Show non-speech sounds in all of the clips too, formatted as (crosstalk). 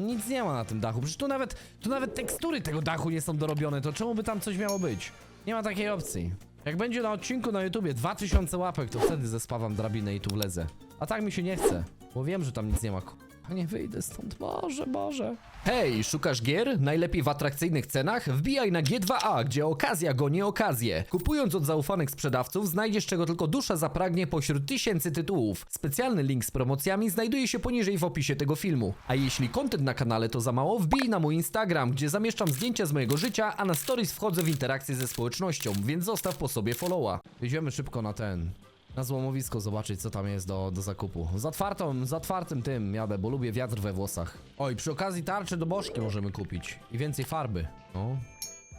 Nic nie ma na tym dachu. Przecież tu nawet, tu nawet tekstury tego dachu nie są dorobione. To czemu by tam coś miało być? Nie ma takiej opcji. Jak będzie na odcinku na YouTubie 2000 łapek, to wtedy zespawam drabinę i tu wlezę. A tak mi się nie chce, bo wiem, że tam nic nie ma. Nie wyjdę stąd, Boże, Boże. Hej, szukasz gier? Najlepiej w atrakcyjnych cenach? Wbijaj na G2A, gdzie okazja goni okazję. Kupując od zaufanych sprzedawców, znajdziesz czego tylko dusza zapragnie pośród tysięcy tytułów. Specjalny link z promocjami znajduje się poniżej w opisie tego filmu. A jeśli content na kanale to za mało, wbij na mój Instagram, gdzie zamieszczam zdjęcia z mojego życia, a na stories wchodzę w interakcję ze społecznością, więc zostaw po sobie followa. Jedziemy szybko na ten, na złomowisko zobaczyć, co tam jest do, do zakupu. Z otwartą, z otwartym tym jadę, bo lubię wiatr we włosach. Oj, przy okazji tarczy do bożki możemy kupić. I więcej farby. No.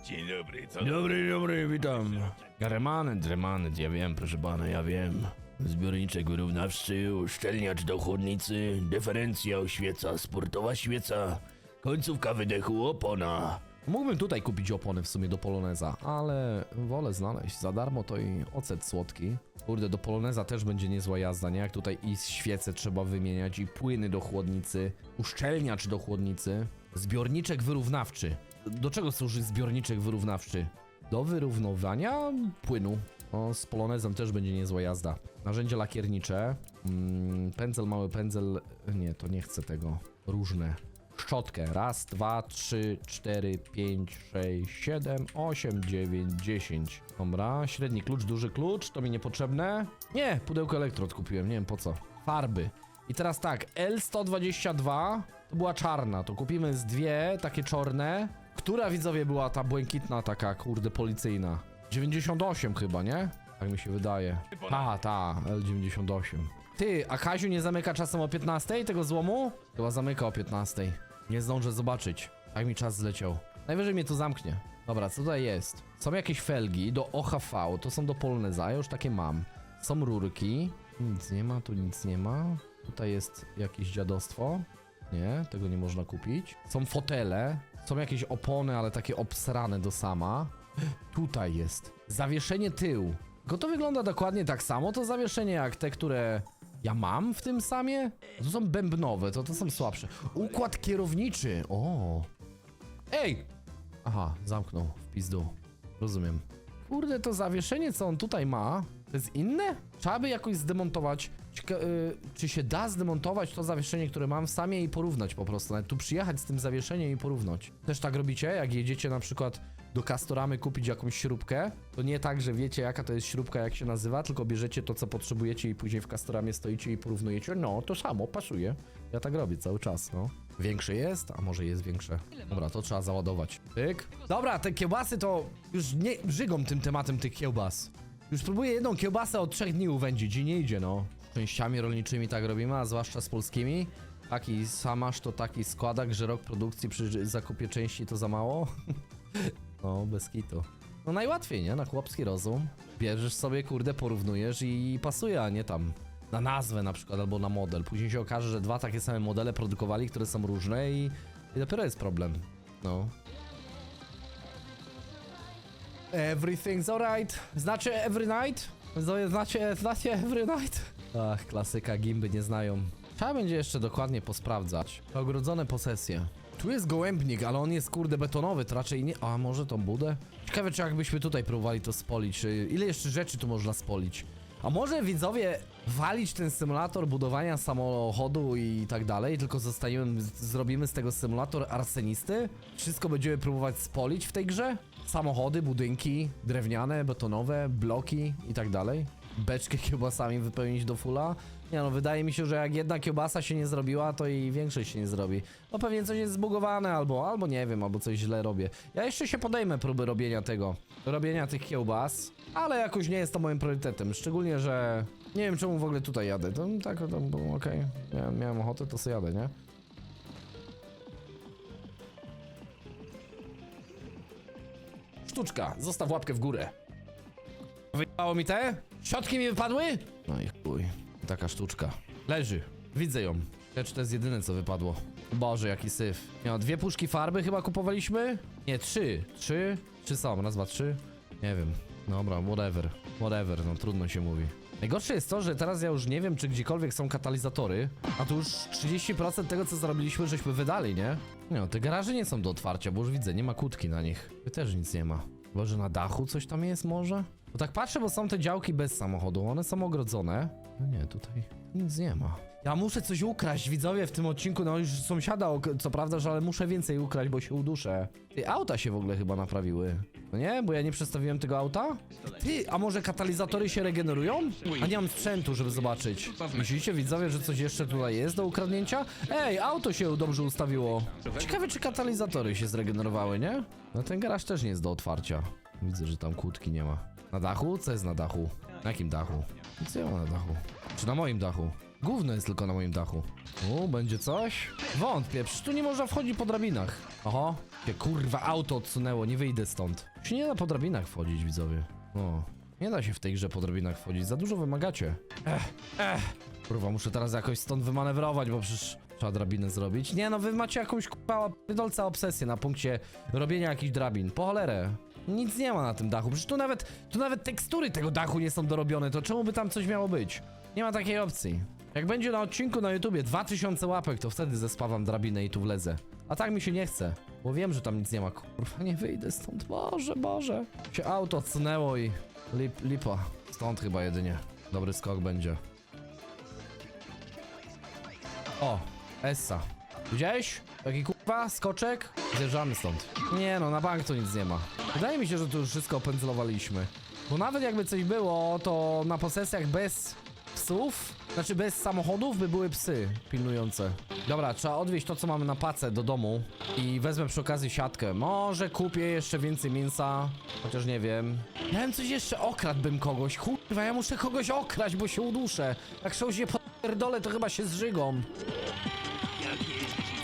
Dzień dobry, co? Dobry, dobry, witam. Remanet, remanet, ja wiem, proszę pana, ja wiem. Zbiorniczek wyrównawczy, uszczelniacz do chłodnicy, dyferencjał, świeca, sportowa świeca, końcówka wydechu, opona. Mógłbym tutaj kupić opony w sumie do Poloneza, ale wolę znaleźć za darmo to i ocet słodki. Kurde, do Poloneza też będzie niezła jazda, nie? Jak tutaj i świece trzeba wymieniać, i płyny do chłodnicy, uszczelniacz do chłodnicy, zbiorniczek wyrównawczy. Do czego służy zbiorniczek wyrównawczy? Do wyrównowania płynu. O, z Polonezem też będzie niezła jazda. Narzędzie lakiernicze, mm, pędzel, mały pędzel, nie, to nie chcę tego. Różne szczotkę. Raz, dwa, trzy, cztery, pięć, sześć, siedem, osiem, dziewięć, dziesięć. Dobra, średni klucz, duży klucz, to mi niepotrzebne. Nie, pudełko elektrod kupiłem, nie wiem po co. Farby. I teraz tak, L122 to była czarna, to kupimy z dwie takie czarne. Która widzowie była ta błękitna taka, kurde, policyjna? 98 chyba, nie? Tak mi się wydaje. Ta, ta, L98. Ty, a Kaziu nie zamyka czasem o 15 tego złomu? Chyba zamyka o 15. Nie zdążę zobaczyć. Tak mi czas zleciał. Najwyżej mnie tu zamknie. Dobra, co tutaj jest? Są jakieś felgi do OHV, to są do Poloneza, ja już takie mam. Są rurki. Nic nie ma, tu nic nie ma. Tutaj jest jakieś dziadostwo. Nie, tego nie można kupić. Są fotele. Są jakieś opony, ale takie obsrane do sama. (gasps) Tutaj jest. Zawieszenie tył. Go to wygląda dokładnie tak samo, to zawieszenie jak te, które ja mam w tym samie. To są bębnowe, to to są słabsze. Układ kierowniczy. O. Ej! Aha, zamknął w pizdu. Rozumiem. Kurde, to zawieszenie, co on tutaj ma, to jest inne? Trzeba by jakoś zdemontować. Cieka y, czy się da zdemontować to zawieszenie, które mam w samie i porównać po prostu? Nawet tu przyjechać z tym zawieszeniem i porównać. Też tak robicie? Jak jedziecie na przykład do Castoramy kupić jakąś śrubkę, to nie tak, że wiecie jaka to jest śrubka, jak się nazywa, tylko bierzecie to, co potrzebujecie i później w Castoramie stoicie i porównujecie. No, to samo, pasuje. Ja tak robię cały czas, no. Większe jest? A może jest większe? Dobra, to trzeba załadować. Pyk. Dobra, te kiełbasy to już nie żygą tym tematem tych kiełbas. Już próbuję jedną kiełbasę od trzech dni uwędzić i nie idzie, no. Częściami rolniczymi tak robimy, a zwłaszcza z polskimi. Taki samasz to taki składak, że rok produkcji przy zakupie części to za mało. (laughs) no, bez kitu. No najłatwiej, nie? Na chłopski rozum. Bierzesz sobie, kurde, porównujesz i pasuje, a nie tam na nazwę na przykład albo na model. Później się okaże, że dwa takie same modele produkowali, które są różne i, i dopiero jest problem. No. Everything's alright. Znaczy every night? Znacie, znacie every night? Ach, klasyka, gimby nie znają. Trzeba będzie jeszcze dokładnie posprawdzać. Ogrodzone posesje. Tu jest gołębnik, ale on jest kurde betonowy, to raczej nie... A może tą budę? Ciekawe, czy jakbyśmy tutaj próbowali to spolić. czy- Ile jeszcze rzeczy tu można spolić? A może widzowie walić ten symulator budowania samochodu i tak dalej, tylko zostaniemy, zrobimy z tego symulator arsenisty? Wszystko będziemy próbować spolić w tej grze? Samochody, budynki, drewniane, betonowe, bloki i tak dalej? Beczkę kiełbasami wypełnić do fulla? Nie no, wydaje mi się, że jak jedna kiełbasa się nie zrobiła, to i większość się nie zrobi. No pewnie coś jest zbugowane albo, albo nie wiem, albo coś źle robię. Ja jeszcze się podejmę próby robienia tego, robienia tych kiełbas, ale jakoś nie jest to moim priorytetem, szczególnie, że nie wiem czemu w ogóle tutaj jadę. To tak, to okej, miałem, miałem ochotę, to sobie jadę, nie? Sztuczka, zostaw łapkę w górę. Wyjebało mi te? Siotki mi wypadły? No i chuj. Taka sztuczka. Leży. Widzę ją. Czy to jest jedyne co wypadło? Boże, jaki syf. Miał dwie puszki farby chyba kupowaliśmy? Nie, trzy. Trzy? Trzy są. Raz, dwa, trzy. Nie wiem. Dobra, whatever. Whatever, no trudno się mówi. Najgorsze jest to, że teraz ja już nie wiem, czy gdziekolwiek są katalizatory, a tu już 30% tego, co zrobiliśmy, żeśmy wydali, nie? Nie no, te garaże nie są do otwarcia, bo już widzę, nie ma kłódki na nich. Też nic nie ma. Może na dachu coś tam jest może? Bo tak patrzę, bo są te działki bez samochodu, one są ogrodzone. No nie, tutaj nic nie ma. Ja muszę coś ukraść, widzowie, w tym odcinku, no już sąsiada, co prawda, że ale muszę więcej ukraść, bo się uduszę. Ty, auta się w ogóle chyba naprawiły. No nie, bo ja nie przestawiłem tego auta? Ty, a może katalizatory się regenerują? A nie mam sprzętu, żeby zobaczyć. Myślicie, widzowie, że coś jeszcze tutaj jest do ukradnięcia? Ej, auto się dobrze ustawiło. Ciekawe, czy katalizatory się zregenerowały, nie? No ten garaż też nie jest do otwarcia. Widzę, że tam kłódki nie ma. Na dachu? Co jest na dachu? Na jakim dachu? Co ja mam na dachu? Czy na moim dachu? Gówno jest tylko na moim dachu. O, będzie coś? Wątpię, przecież tu nie można wchodzić po drabinach. Oho, jakie kurwa auto odsunęło, nie wyjdę stąd. Się nie da po drabinach wchodzić, widzowie. O, nie da się w tej grze po drabinach wchodzić, za dużo wymagacie. Ech, ech. Kurwa, muszę teraz jakoś stąd wymanewrować, bo przecież trzeba drabinę zrobić. Nie no, wy macie jakąś kurwa obsesję na punkcie robienia jakichś drabin. Po cholerę. Nic nie ma na tym dachu, przecież tu nawet, tu nawet tekstury tego dachu nie są dorobione, to czemu by tam coś miało być? Nie ma takiej opcji. Jak będzie na odcinku na YouTubie 2000 łapek, to wtedy zespawam drabinę i tu wlezę. A tak mi się nie chce, bo wiem, że tam nic nie ma. Kurwa, nie wyjdę stąd. Boże, Boże. Się auto odsunęło i lip, lipa. Stąd chyba jedynie. Dobry skok będzie. O, Essa. Widziałeś? Taki kurwa, skoczek? Zjeżdżamy stąd. Nie no, na bank to nic nie ma. Wydaje mi się, że tu już wszystko opędzlowaliśmy. Bo nawet jakby coś było, to na posesjach bez psów, znaczy bez samochodów by były psy pilnujące. Dobra, trzeba odwieźć to, co mamy na pacę do domu i wezmę przy okazji siatkę. Może kupię jeszcze więcej mięsa, chociaż nie wiem. Ja bym coś jeszcze okradłbym kogoś. Kurwa, ja muszę kogoś okraść, bo się uduszę. Jak się pierdolę, to chyba się zżygą.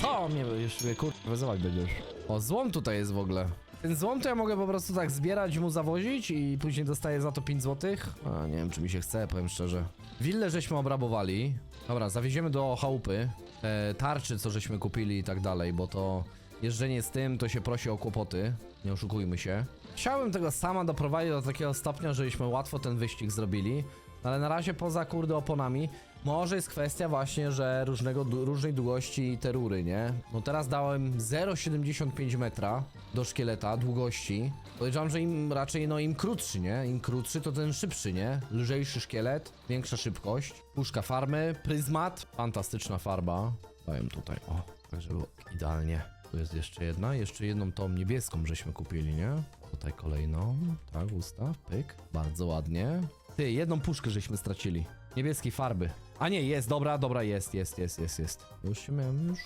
Co mnie jeszcze kurwa wyzywać będziesz? O, złom tutaj jest w ogóle. Ten złom to ja mogę po prostu tak zbierać, mu zawozić i później dostaję za to 5 złotych. A nie wiem, czy mi się chce, powiem szczerze. Willę żeśmy obrabowali. Dobra, zawieziemy do chałupy. E, tarczy, co żeśmy kupili i tak dalej, bo to jeżdżenie z tym to się prosi o kłopoty. Nie oszukujmy się. Chciałbym tego sama doprowadzić do takiego stopnia, żebyśmy łatwo ten wyścig zrobili. Ale na razie poza kurde oponami może jest kwestia właśnie, że różnego, różnej długości te rury, nie? No teraz dałem 0,75 metra do szkieleta długości. Podejrzewam, że im raczej no im krótszy, nie? Im krótszy to ten szybszy, nie? Lżejszy szkielet, większa szybkość. Puszka farmy, pryzmat, fantastyczna farba. Dałem tutaj, o, tak żeby idealnie. Tu jest jeszcze jedna, jeszcze jedną tą niebieską żeśmy kupili, nie? Tutaj kolejną, tak, ustaw, pyk, bardzo ładnie. Ty, jedną puszkę żeśmy stracili. Niebieskiej farby. A nie, jest, dobra, dobra, jest, jest, jest, jest, jest. Już się miałem, już...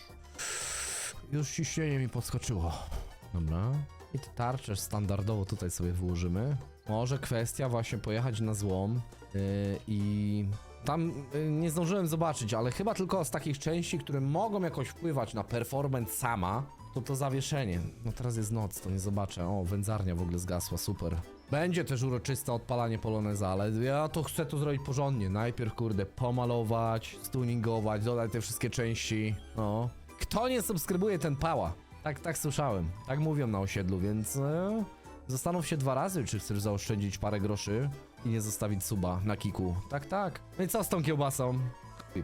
Już ciśnienie mi podskoczyło. Dobra. I te tarcze standardowo tutaj sobie wyłożymy. Może kwestia właśnie pojechać na złom yy, i... Tam yy, nie zdążyłem zobaczyć, ale chyba tylko z takich części, które mogą jakoś wpływać na performance sama, to to zawieszenie. No teraz jest noc, to nie zobaczę. O, wędzarnia w ogóle zgasła, super. Będzie też uroczyste odpalanie poloneza, ale ja to chcę to zrobić porządnie. Najpierw, kurde, pomalować, stuningować, dodać te wszystkie części. No. Kto nie subskrybuje, ten pała. Tak, tak słyszałem. Tak mówią na osiedlu, więc e, zastanów się dwa razy, czy chcesz zaoszczędzić parę groszy i nie zostawić suba na kiku. Tak, tak. No i co z tą kiełbasą?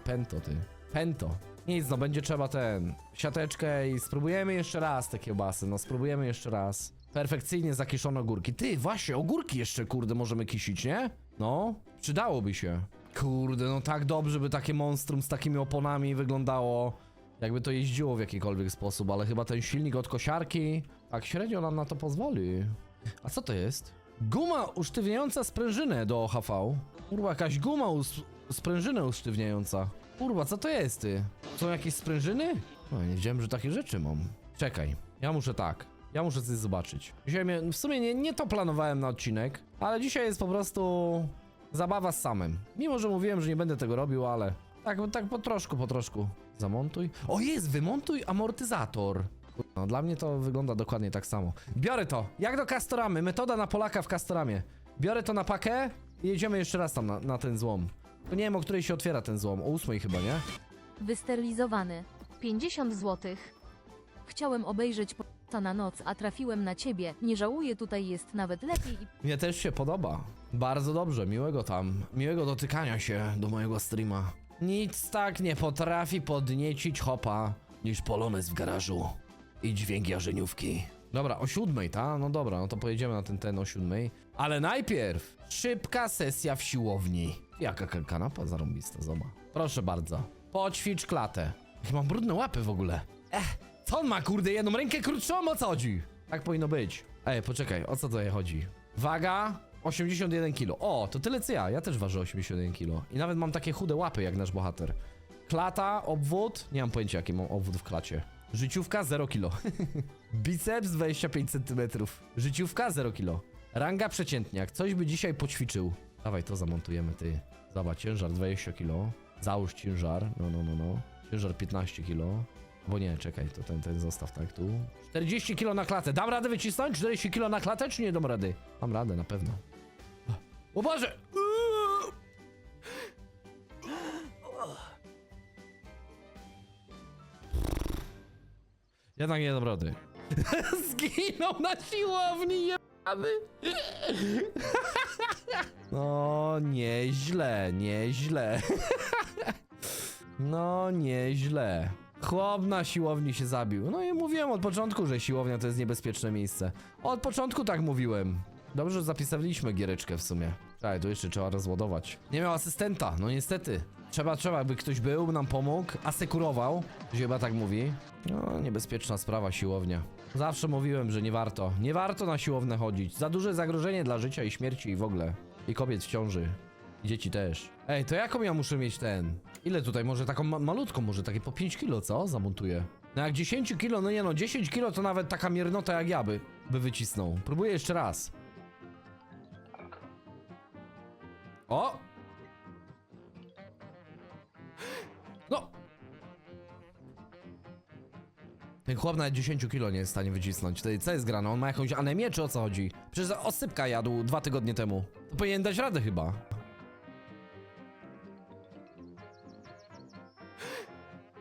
Pento, ty. Pento. Nic, no będzie trzeba ten, siateczkę i spróbujemy jeszcze raz te kiełbasy, no spróbujemy jeszcze raz. Perfekcyjnie zakiszone ogórki. Ty, właśnie, ogórki jeszcze, kurde, możemy kisić, nie? No, przydałoby się. Kurde, no tak dobrze by takie monstrum z takimi oponami wyglądało. Jakby to jeździło w jakikolwiek sposób, ale chyba ten silnik od kosiarki tak średnio nam na to pozwoli. A co to jest? Guma usztywniająca sprężynę do HV. Kurwa, jakaś guma sprężynę usztywniająca. Kurwa, co to jest ty? Są jakieś sprężyny? No, nie wiedziałem, że takie rzeczy mam. Czekaj, ja muszę tak. Ja muszę coś zobaczyć. Dzisiaj mnie, w sumie nie, nie to planowałem na odcinek, ale dzisiaj jest po prostu zabawa z samym. Mimo, że mówiłem, że nie będę tego robił, ale tak, tak po troszku, po troszku. Zamontuj. O jest, wymontuj amortyzator. No, dla mnie to wygląda dokładnie tak samo. Biorę to. Jak do Castoramy. Metoda na Polaka w Castoramie. Biorę to na pakę i jedziemy jeszcze raz tam na, na ten złom. Nie wiem, o której się otwiera ten złom. O ósmej chyba, nie? Wysterylizowany. 50 zł. Chciałem obejrzeć po- na noc, a trafiłem na ciebie. Nie żałuję, tutaj jest nawet lepiej Mnie też się podoba. Bardzo dobrze, miłego tam. Miłego dotykania się do mojego streama. Nic tak nie potrafi podniecić hopa niż polonez w garażu i dźwięk jarzeniówki. Dobra, o siódmej, ta? No dobra, no to pojedziemy na ten ten o siódmej. Ale najpierw szybka sesja w siłowni. Jaka ka- kanapa zarąbista, zobacz. Proszę bardzo. Poćwicz klatę. Jak mam brudne łapy w ogóle. Ech, co on ma, kurde, jedną rękę krótszą, o co chodzi? Tak powinno być. Ej, poczekaj, o co tutaj chodzi? Waga 81 kg. O, to tyle co ja. Ja też ważę 81 kg. I nawet mam takie chude łapy jak nasz bohater. Klata, obwód. Nie mam pojęcia jaki mam obwód w klacie. Życiówka 0 kg. (laughs) Biceps 25 cm. Życiówka 0 kg. Ranga przeciętniak. Coś by dzisiaj poćwiczył. Dawaj, to zamontujemy ty. Zobacz, ciężar 20 kg. Załóż ciężar. No, no, no, no. Ciężar 15 kg. Bo nie, czekaj, to ten, ten zostaw tak tu. 40 kg na klatę. Dam radę wycisnąć 40 kg na klatę, czy nie dam rady? Dam radę, na pewno. O Boże! Jednak nie dam rady. (laughs) Zginął na siłowni, (laughs) No, nieźle, nieźle. (laughs) No, nieźle. Chłop na siłowni się zabił. No i mówiłem od początku, że siłownia to jest niebezpieczne miejsce. Od początku tak mówiłem. Dobrze, że zapisaliśmy giereczkę w sumie. Tak, tu jeszcze trzeba rozładować. Nie miał asystenta, no niestety. Trzeba, trzeba, by ktoś był, nam pomógł, asekurował, chyba tak mówi. No, niebezpieczna sprawa siłownia. Zawsze mówiłem, że nie warto. Nie warto na siłownię chodzić. Za duże zagrożenie dla życia i śmierci i w ogóle. I kobiet w ciąży. I dzieci też. Ej, to jaką ja muszę mieć ten? Ile tutaj? Może taką ma malutką, może takie po 5 kilo, co? Zamontuję. No jak 10 kilo, no nie no, 10 kilo to nawet taka miernota jak ja by, by wycisnął. Próbuję jeszcze raz. O! No! Ten chłop nawet 10 kilo nie jest w stanie wycisnąć. To co jest grane? On ma jakąś anemię, czy o co chodzi? Przecież osypka jadł dwa tygodnie temu. To powinien dać radę chyba.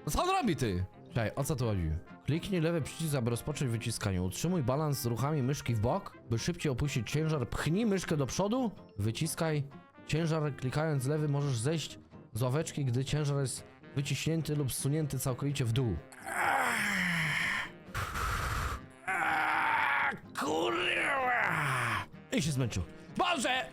No co on robi ty? Czekaj, o co tu chodzi? Kliknij lewy przycisk, aby rozpocząć wyciskanie. Utrzymuj balans ruchami myszki w bok, by szybciej opuścić ciężar. Pchnij myszkę do przodu, wyciskaj ciężar. Klikając lewy możesz zejść z ławeczki, gdy ciężar jest wyciśnięty lub zsunięty całkowicie w dół. Kurwa! I się zmęczył. Boże!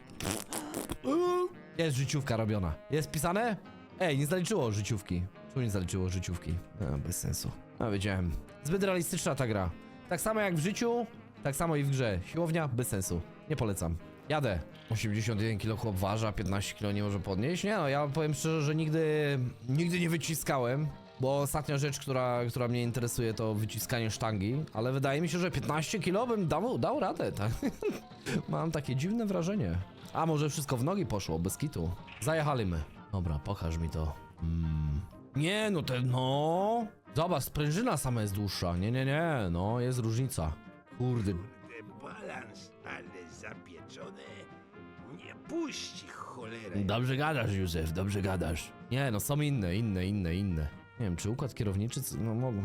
Jest życiówka robiona. Jest pisane? Ej, nie zaliczyło życiówki. Czemu nie zaliczyło życiówki? A, bez sensu. No, wiedziałem. Zbyt realistyczna ta gra. Tak samo jak w życiu, tak samo i w grze. Siłownia, bez sensu. Nie polecam. Jadę. 81 kg chłop waży, a 15 kg nie może podnieść? Nie no, ja powiem szczerze, że nigdy, nigdy nie wyciskałem. Bo ostatnia rzecz, która, która mnie interesuje, to wyciskanie sztangi. Ale wydaje mi się, że 15 kg bym dał, dał radę, tak? (laughs) Mam takie dziwne wrażenie. A może wszystko w nogi poszło, bez kitu. Zajechali my. Dobra, pokaż mi to. Mm. Nie, no te, no. Zobacz, sprężyna sama jest dłuższa. Nie, nie, nie, no, jest różnica. Kurde, Nie puści cholera. Dobrze gadasz, Józef, dobrze gadasz. Nie, no są inne, inne, inne, inne. Nie wiem, czy układ kierowniczy, c- no mogą.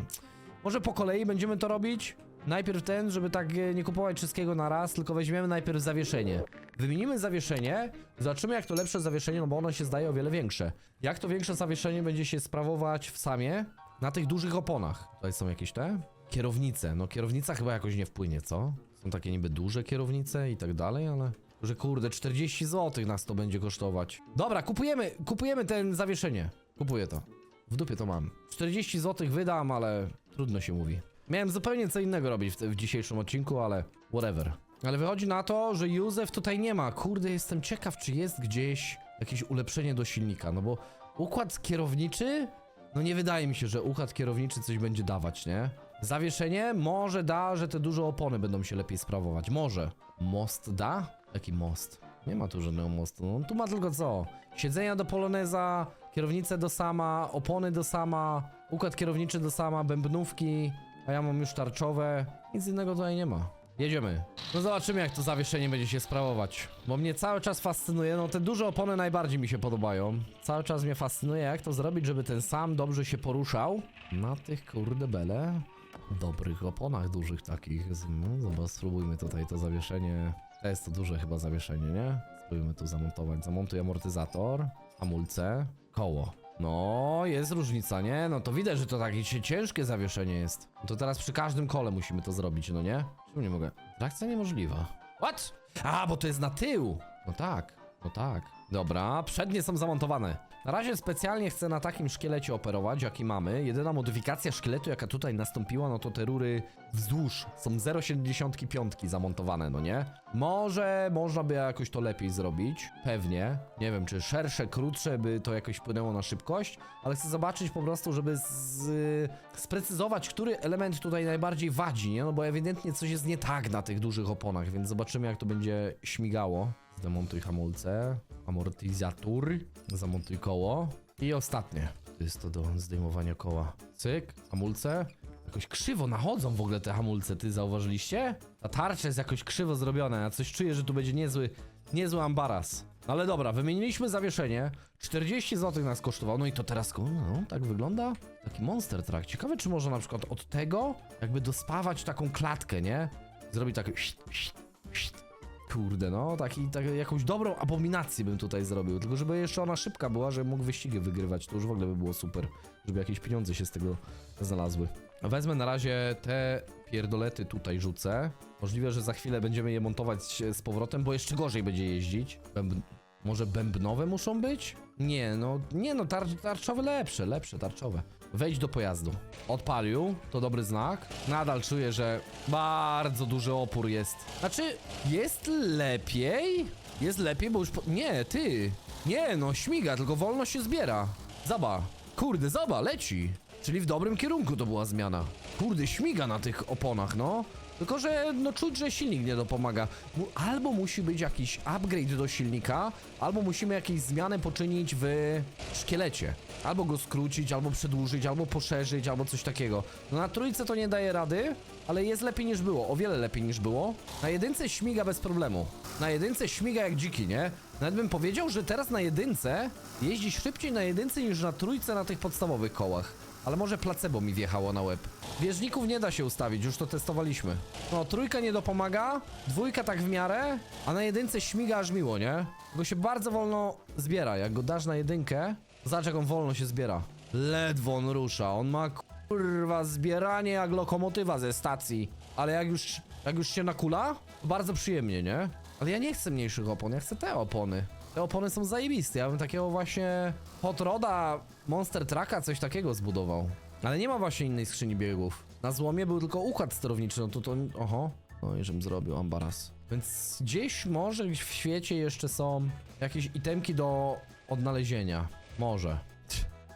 Może po kolei będziemy to robić? Najpierw ten, żeby tak e, nie kupować wszystkiego na raz, tylko weźmiemy najpierw zawieszenie. Wymienimy zawieszenie, zobaczymy jak to lepsze zawieszenie, no bo ono się zdaje o wiele większe. Jak to większe zawieszenie będzie się sprawować w samie na tych dużych oponach. Tutaj są jakieś te? Kierownice. No kierownica chyba jakoś nie wpłynie, co? Są takie niby duże kierownice i tak dalej, ale... Że kurde, 40 zł nas to będzie kosztować. Dobra, kupujemy, kupujemy ten zawieszenie. Kupuję to. W dupie to mam. 40 zł wydam, ale trudno się mówi. Miałem zupełnie co innego robić w, w dzisiejszym odcinku, ale whatever. Ale wychodzi na to, że Józef tutaj nie ma. Kurde, jestem ciekaw, czy jest gdzieś jakieś ulepszenie do silnika, no bo układ kierowniczy? No nie wydaje mi się, że układ kierowniczy coś będzie dawać, nie? Zawieszenie może da, że te duże opony będą się lepiej sprawować. Może. Most da? Jaki most? Nie ma tu żadnego mostu. No, tu ma tylko co? Siedzenia do poloneza, kierownicę do sama, opony do sama, układ kierowniczy do sama, bębnówki, a ja mam już tarczowe. Nic innego tutaj nie ma. Jedziemy. No zobaczymy jak to zawieszenie będzie się sprawować. Bo mnie cały czas fascynuje, no te duże opony najbardziej mi się podobają. Cały czas mnie fascynuje jak to zrobić, żeby ten sam dobrze się poruszał. Na tych kurde bele. dobrych oponach dużych takich. No, zobacz, spróbujmy tutaj to zawieszenie. To jest to duże chyba zawieszenie, nie? Spróbujmy tu zamontować. Zamontuj amortyzator, hamulce, koło. No, jest różnica, nie? No to widać, że to takie ciężkie zawieszenie jest. No to teraz przy każdym kole musimy to zrobić, no nie? Czemu nie mogę? Trakcja niemożliwa. What? A, bo to jest na tył. No tak, no tak. Dobra, przednie są zamontowane. Na razie specjalnie chcę na takim szkielecie operować, jaki mamy. Jedyna modyfikacja szkieletu, jaka tutaj nastąpiła, no to te rury wzdłuż są 0,75 zamontowane, no nie? Może można by jakoś to lepiej zrobić, pewnie. Nie wiem, czy szersze, krótsze by to jakoś wpłynęło na szybkość, ale chcę zobaczyć po prostu, żeby z, sprecyzować, który element tutaj najbardziej wadzi, nie? No bo ewidentnie coś jest nie tak na tych dużych oponach, więc zobaczymy, jak to będzie śmigało. Zdemontuj hamulce, amortyzator, zamontuj koło i ostatnie. To jest to do zdejmowania koła. Cyk, hamulce. Jakoś krzywo nachodzą w ogóle te hamulce, ty zauważyliście? Ta tarcza jest jakoś krzywo zrobiona, ja coś czuję, że tu będzie niezły, niezły ambaras. No ale dobra, wymieniliśmy zawieszenie, 40 zł nas kosztowało, no i to teraz, no, tak wygląda taki Monster Truck. Ciekawe, czy można na przykład od tego jakby dospawać taką klatkę, nie? Zrobić tak Kurde, no, taki, tak, jakąś dobrą abominację bym tutaj zrobił. Tylko żeby jeszcze ona szybka była, żeby mógł wyścigi wygrywać, to już w ogóle by było super. Żeby jakieś pieniądze się z tego znalazły. Wezmę na razie te pierdolety tutaj rzucę. Możliwe, że za chwilę będziemy je montować z powrotem, bo jeszcze gorzej będzie jeździć. Może bębnowe muszą być? Nie, no, nie no, tar tarczowe lepsze, lepsze, tarczowe. Wejdź do pojazdu. Odpalił, to dobry znak. Nadal czuję, że bardzo duży opór jest. Znaczy, jest lepiej? Jest lepiej, bo już po... Nie, ty. Nie, no śmiga, tylko wolno się zbiera. Zaba. Kurde, zaba, leci. Czyli w dobrym kierunku to była zmiana. Kurde, śmiga na tych oponach, no. Tylko, że no czuć, że silnik nie dopomaga. Albo musi być jakiś upgrade do silnika, albo musimy jakieś zmiany poczynić w szkielecie. Albo go skrócić, albo przedłużyć, albo poszerzyć, albo coś takiego. No na trójce to nie daje rady, ale jest lepiej niż było, o wiele lepiej niż było. Na jedynce śmiga bez problemu. Na jedynce śmiga jak dziki, nie? Nawet bym powiedział, że teraz na jedynce jeździ szybciej na jedynce niż na trójce na tych podstawowych kołach. Ale może placebo mi wjechało na łeb. Wieżników nie da się ustawić, już to testowaliśmy. No, trójka nie dopomaga, dwójka tak w miarę, a na jedynce śmiga aż miło, nie? Go się bardzo wolno zbiera, jak go dasz na jedynkę, zobacz jak on wolno się zbiera. Ledwo on rusza, on ma kurwa zbieranie jak lokomotywa ze stacji. Ale jak już, jak już się nakula, to bardzo przyjemnie, nie? Ale ja nie chcę mniejszych opon, ja chcę te opony. Te opony są zajebiste, ja bym takiego właśnie Hot Roda, Monster Trucka, coś takiego zbudował. Ale nie ma właśnie innej skrzyni biegów. Na złomie był tylko układ sterowniczy, no to to... Oho. No i żebym zrobił ambaras. Więc gdzieś może w świecie jeszcze są jakieś itemki do odnalezienia. Może.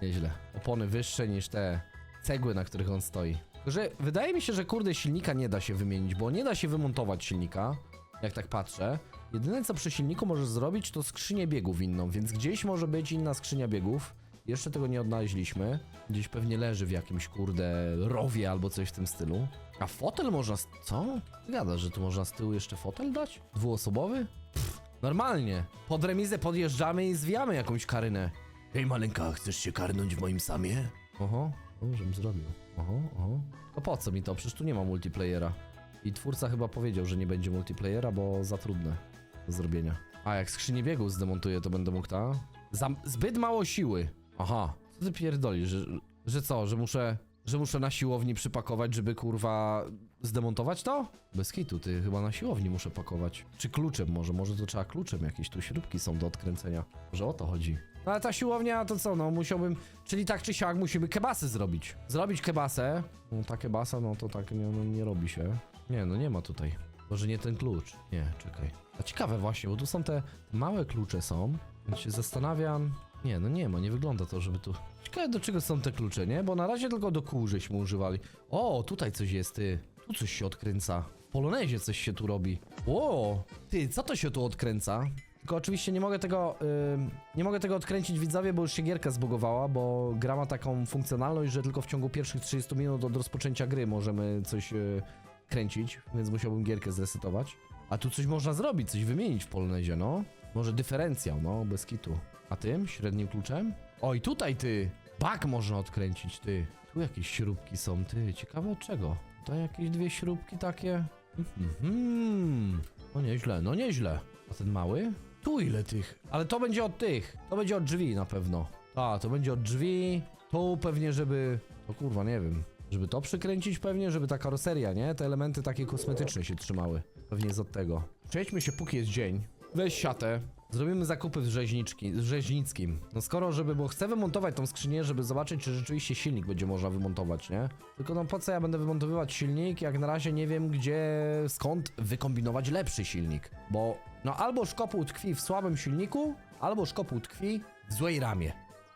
Nieźle. Opony wyższe niż te cegły, na których on stoi. Że wydaje mi się, że kurde silnika nie da się wymienić, bo nie da się wymontować silnika, jak tak patrzę. Jedyne co przy silniku możesz zrobić to skrzynię biegów inną, więc gdzieś może być inna skrzynia biegów. Jeszcze tego nie odnaleźliśmy. Gdzieś pewnie leży w jakimś kurde rowie albo coś w tym stylu. A fotel można... z- Co? Ty Gadasz, że tu można z tyłu jeszcze fotel dać? Dwuosobowy? Pff, normalnie. Pod remizę podjeżdżamy i zwijamy jakąś karynę. Hej maleńka, chcesz się karnąć w moim samie? Oho, o, żebym zrobił. Oho, oho. To po co mi to? Przecież tu nie ma multiplayera. I twórca chyba powiedział, że nie będzie multiplayera, bo za trudne zrobienia. A jak skrzynię biegów zdemontuję, to będę mógł, ta? Zbyt mało siły. Aha. Co ty pierdolisz, że, że co, że muszę, że muszę na siłowni przypakować, żeby kurwa zdemontować to? Bez kitu, ty chyba na siłowni muszę pakować. Czy kluczem może, może to trzeba kluczem, jakieś tu śrubki są do odkręcenia. Może o to chodzi. No ale ta siłownia to co, no musiałbym, czyli tak czy siak musimy kebasy zrobić. Zrobić kebasę, no ta kebasa, no to tak nie, no, nie robi się. Nie, no nie ma tutaj. Może nie ten klucz. Nie, czekaj. A ciekawe właśnie, bo tu są te małe klucze są, więc się zastanawiam. Nie, no nie ma, nie wygląda to, żeby tu... Ciekawe do czego są te klucze, nie? Bo na razie tylko do kół żeśmy używali. O, tutaj coś jest, ty. Tu coś się odkręca. W polonezie coś się tu robi. O, ty, co to się tu odkręca? Tylko oczywiście nie mogę tego, ym, nie mogę tego odkręcić widzowie, bo już się gierka zbugowała, bo gra ma taką funkcjonalność, że tylko w ciągu pierwszych 30 minut od rozpoczęcia gry możemy coś y, kręcić, więc musiałbym gierkę zresetować. A tu coś można zrobić, coś wymienić w Polonezie, no. Może dyferencjał, no, bez kitu. A tym? Średnim kluczem? Oj, tutaj ty! Bak można odkręcić, ty. Tu jakieś śrubki są, ty, ciekawe od czego? To jakieś dwie śrubki takie? Mhm. No nieźle, no nieźle. A ten mały? Tu ile tych? Ale to będzie od tych. To będzie od drzwi na pewno. A, to będzie od drzwi. Tu pewnie, żeby... O kurwa, nie wiem. Żeby to przykręcić pewnie, żeby ta karoseria, nie? Te elementy takie kosmetyczne się trzymały. Pewnie jest od tego. Przejdźmy się, póki jest dzień. Weź siatę. Zrobimy zakupy w rzeźniczki, w rzeźnickim. No skoro, żeby, bo chcę wymontować tą skrzynię, żeby zobaczyć, czy rzeczywiście silnik będzie można wymontować, nie? Tylko no po co ja będę wymontowywać silnik, jak na razie nie wiem, gdzie, skąd wykombinować lepszy silnik. Bo no albo szkopuł tkwi w słabym silniku, albo szkopuł tkwi w złej ramie.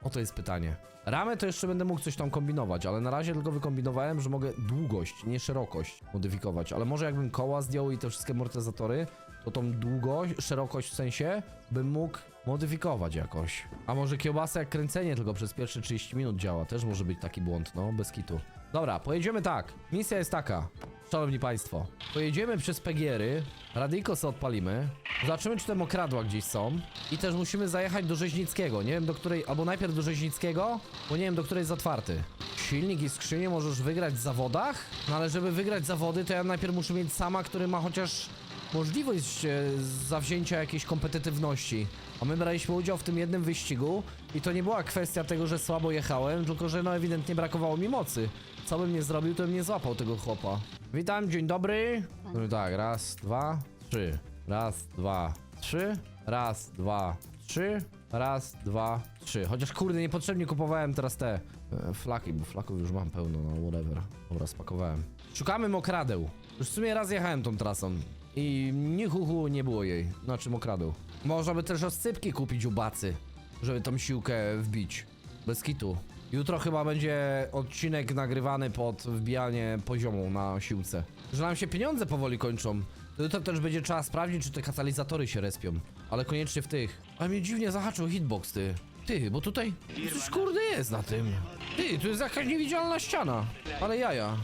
Oto jest pytanie. Ramę to jeszcze będę mógł coś tam kombinować, ale na razie tylko wykombinowałem, że mogę długość, nie szerokość modyfikować. Ale może jakbym koła zdjął i te wszystkie amortyzatory, to tą długość, szerokość w sensie, bym mógł modyfikować jakoś. A może kiełbasa jak kręcenie tylko przez pierwsze 30 minut działa, też może być taki błąd, no, bez kitu. Dobra, pojedziemy tak. Misja jest taka. Szanowni Państwo, pojedziemy przez Pegiery, radyjko sobie odpalimy, zobaczymy czy te mokradła gdzieś są i też musimy zajechać do Rzeźnickiego, nie wiem do której, albo najpierw do Rzeźnickiego, bo nie wiem do której jest otwarty. Silnik i skrzynię możesz wygrać w zawodach, no ale żeby wygrać zawody to ja najpierw muszę mieć sama, który ma chociaż możliwość e, zawzięcia jakiejś kompetytywności. A my braliśmy udział w tym jednym wyścigu i to nie była kwestia tego, że słabo jechałem, tylko że no ewidentnie brakowało mi mocy. Co bym nie zrobił, to bym nie złapał tego chłopa. Witam, dzień dobry. No tak, raz, dwa, trzy. Raz, dwa, trzy. Raz, dwa, trzy. Raz, dwa, trzy. Chociaż kurde, niepotrzebnie kupowałem teraz te e, flaki, bo flaków już mam pełno, no whatever. Dobra, spakowałem. Szukamy mokradeł. Już w sumie raz jechałem tą trasą. I ni hu nie było jej. Znaczy mokradeł. Można by też oscypki kupić u bacy, żeby tą siłkę wbić. Bez kitu. Jutro chyba będzie odcinek nagrywany pod wbijanie poziomu na siłce. Że nam się pieniądze powoli kończą. To Jutro też będzie trzeba sprawdzić, czy te katalizatory się respią. Ale koniecznie w tych. Ale mnie dziwnie zahaczył hitbox, ty. Ty, bo tutaj coś kurde jest na tym. Ty, tu jest jakaś niewidzialna ściana. Ale jaja.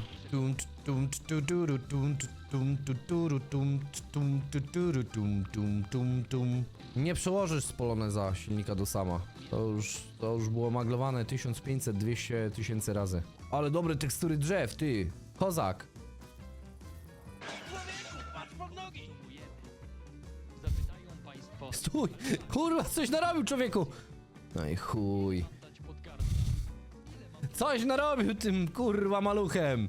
Nie przełożysz z Poloneza silnika do sama. To już, to już było maglowane 1500, 200 tysięcy razy. Ale dobre tekstury drzew, ty. Kozak. Stój! Kurwa, coś narobił człowieku! No i chuj. Coś narobił tym kurwa maluchem.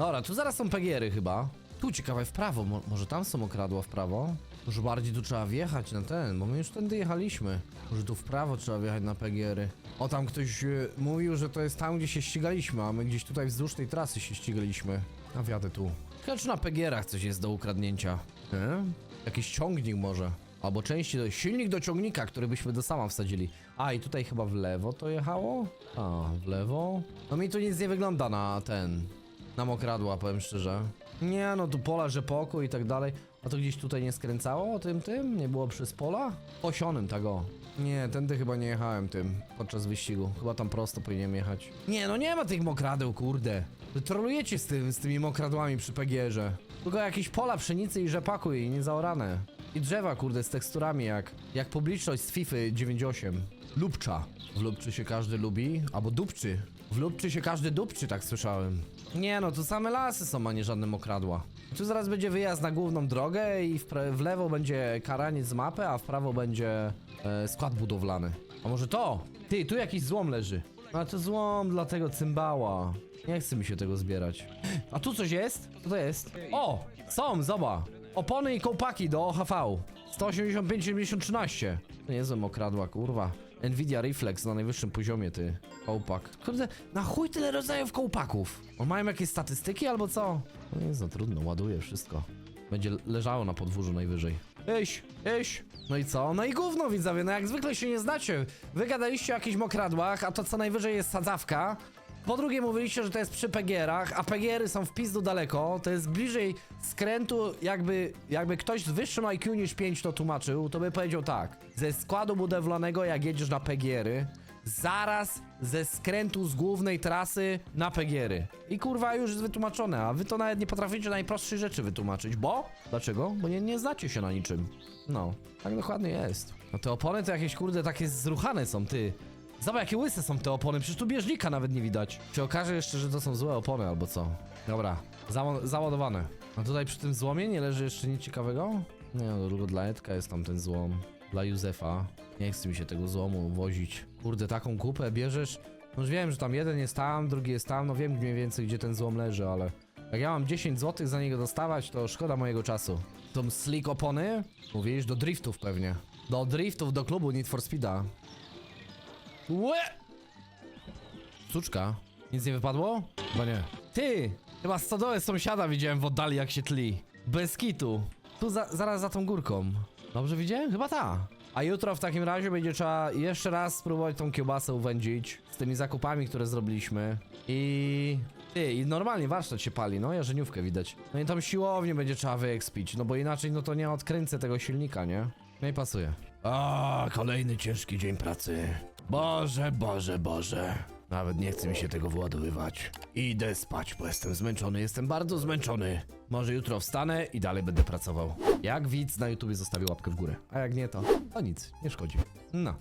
Dobra, tu zaraz są pegiery chyba. Tu ciekawe w prawo, Mo może tam są okradła w prawo? Może bardziej tu trzeba wjechać na ten, bo my już tędy jechaliśmy. Może tu w prawo trzeba wjechać na pegiery. O, tam ktoś e, mówił, że to jest tam, gdzie się ścigaliśmy, a my gdzieś tutaj wzdłuż tej trasy się ścigaliśmy. A wjadę tu. Chyba na pegierach coś jest do ukradnięcia? Nie? Jakiś ciągnik może. Albo części do silnik do ciągnika, który byśmy do sama wsadzili. A i tutaj chyba w lewo to jechało? A, w lewo? No mi tu nic nie wygląda na ten. Na mokradła, powiem szczerze. Nie no, tu pola, rzepoku i tak dalej. A to gdzieś tutaj nie skręcało tym tym? Nie było przez pola? Osionym tego. Nie, tędy chyba nie jechałem tym podczas wyścigu. Chyba tam prosto powinienem jechać. Nie, no nie ma tych mokradeł, kurde. Wy trolujecie z tym, z tymi mokradłami przy PGR-ze. Tylko jakieś pola pszenicy i rzepaku i niezaorane. I drzewa, kurde, z teksturami jak, jak publiczność z FIFA 98. Lubcza. W Lubczy się każdy lubi, albo dupczy. W Lubczy się każdy dupczy, tak słyszałem. Nie no, tu same lasy są, a nie żadne mokradła. Tu zaraz będzie wyjazd na główną drogę i w, w lewo będzie karaniec z mapy, a w prawo będzie e, skład budowlany. A może to? Ty, tu jakiś złom leży. A to złom dla tego cymbała. Nie chce mi się tego zbierać. A tu coś jest? Co to jest? O! Są, zobacz. Opony i kołpaki do OHV. 185 70 13. To niezłe mokradła, kurwa. Nvidia Reflex na najwyższym poziomie, ty. Kołpak. Kurde, na chuj tyle rodzajów kołpaków? On mają jakieś statystyki albo co? No nie za trudno, ładuje wszystko. Będzie leżało na podwórzu najwyżej. Iś, iś. No i co? No i gówno widzowie, no jak zwykle się nie znacie. Wy gadaliście o jakichś mokradłach, a to co najwyżej jest sadzawka. Po drugie mówiliście, że to jest przy PGR-ach, a PGR-y są w pizdu daleko, to jest bliżej skrętu, jakby, jakby ktoś z wyższym IQ niż 5 to tłumaczył, to by powiedział tak. Ze składu budowlanego jak jedziesz na PGR-y, zaraz ze skrętu z głównej trasy na PGR-y. I kurwa już jest wytłumaczone, a wy to nawet nie potraficie najprostszych rzeczy wytłumaczyć, bo? Dlaczego? Bo nie, nie znacie się na niczym. No, tak dokładnie jest. No te opony to jakieś kurde takie zruchane są, ty. Zobacz, jakie łyse są te opony, przecież tu bieżnika nawet nie widać. Się okaże jeszcze, że to są złe opony albo co. Dobra, zało- załadowane. A tutaj przy tym złomie nie leży jeszcze nic ciekawego? Nie, no tylko dla Edka jest tam ten złom. Dla Józefa. Nie chce mi się tego złomu wozić. Kurde, taką kupę bierzesz? No już wiem, że tam jeden jest tam, drugi jest tam, no wiem mniej więcej gdzie ten złom leży, ale... Jak ja mam 10 zł za niego dostawać, to szkoda mojego czasu. Tą slick opony? Mówisz, do driftów pewnie. Do driftów, do klubu Need for Speeda. Łe! Suczka. Nic nie wypadło? Chyba nie. Ty! Chyba stodołę sąsiada widziałem w oddali jak się tli. Bez kitu. Tu za, zaraz za tą górką. Dobrze widziałem? Chyba ta. A jutro w takim razie będzie trzeba jeszcze raz spróbować tą kiełbasę uwędzić z tymi zakupami, które zrobiliśmy. I... Ty, i normalnie warsztat się pali, no, jarzeniówkę widać. No i tą siłownię będzie trzeba wyekspić, no bo inaczej no to nie odkręcę tego silnika, nie? No i pasuje. A, kolejny ciężki dzień pracy. Boże, Boże, Boże. Nawet nie chce mi się tego władowywać. Idę spać, bo jestem zmęczony, jestem bardzo zmęczony. Może jutro wstanę i dalej będę pracował. Jak widz na YouTubie zostawił łapkę w górę. A jak nie to, to nic, nie szkodzi. No.